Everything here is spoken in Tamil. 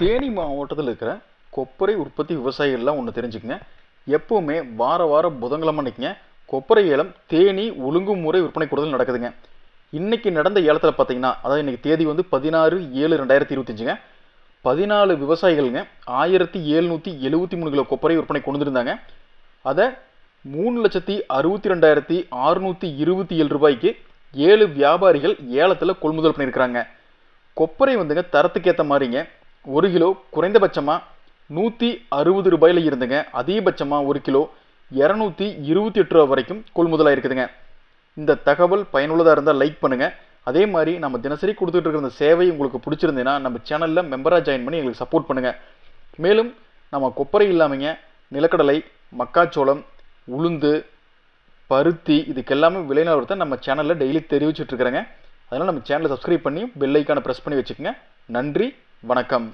தேனி மாவட்டத்தில் இருக்கிற கொப்பரை உற்பத்தி விவசாயிகள்லாம் ஒன்று தெரிஞ்சுக்கங்க. எப்போவுமே வார வாரம் புதன்கிழமை அன்னைக்குங்க கொப்பரை ஏலம் தேனி ஒழுங்குமுறை விற்பனை கூடுதல் நடக்குதுங்க. இன்றைக்கி நடந்த ஏலத்தில் பார்த்தீங்கன்னா அதாவது இன்றைக்கி தேதி வந்து பதினாறு ஏழு ரெண்டாயிரத்தி இருபத்தஞ்சுங்க. பதினாலு விவசாயிகள்ங்க ஆயிரத்தி எழுநூற்றி எழுபத்தி மூணு கிலோ கொப்பரை விற்பனை கொண்டு வந்திருந்தாங்க. அதை மூணு லட்சத்தி அறுபத்தி ரெண்டாயிரத்தி அறுநூற்றி இருபத்தி ஏழு ரூபாய்க்கு ஏழு வியாபாரிகள் ஏலத்தில் கொள்முதல் பண்ணியிருக்கிறாங்க. கொப்பரை வந்துங்க தரத்துக்கு ஏற்ற மாதிரிங்க ஒரு கிலோ குறைந்தபட்சமாக நூற்றி அறுபது ரூபாயில் இருந்துங்க. அதிகபட்சமாக ஒரு கிலோ இரநூத்தி இருபத்தி எட்டு ரூபா வரைக்கும் கொள்முதலாக இருக்குதுங்க. இந்த தகவல் பயனுள்ளதாக இருந்தால் லைக் பண்ணுங்கள் அதே மாதிரி நம்ம தினசரி கொடுத்துட்டு இருக்கிற சேவை உங்களுக்கு பிடிச்சிருந்ததுன்னா நம்ம சேனலில் மெம்பராக ஜாயின் பண்ணி எங்களுக்கு சப்போர்ட் பண்ணுங்கள் மேலும் நம்ம கொப்பரை இல்லாமங்க நிலக்கடலை மக்காச்சோளம் உளுந்து பருத்தி இதுக்கெல்லாமே எல்லாமே விளைநிலவரத்தை நம்ம சேனலில் டெய்லி தெரிவிச்சிட்டுருக்குறேங்க அதனால் நம்ம சேனலை சப்ஸ்கிரைப் பண்ணி பெல் ஐக்கானை ப்ரெஸ் பண்ணி வச்சுக்கோங்க. நன்றி வணக்கம்.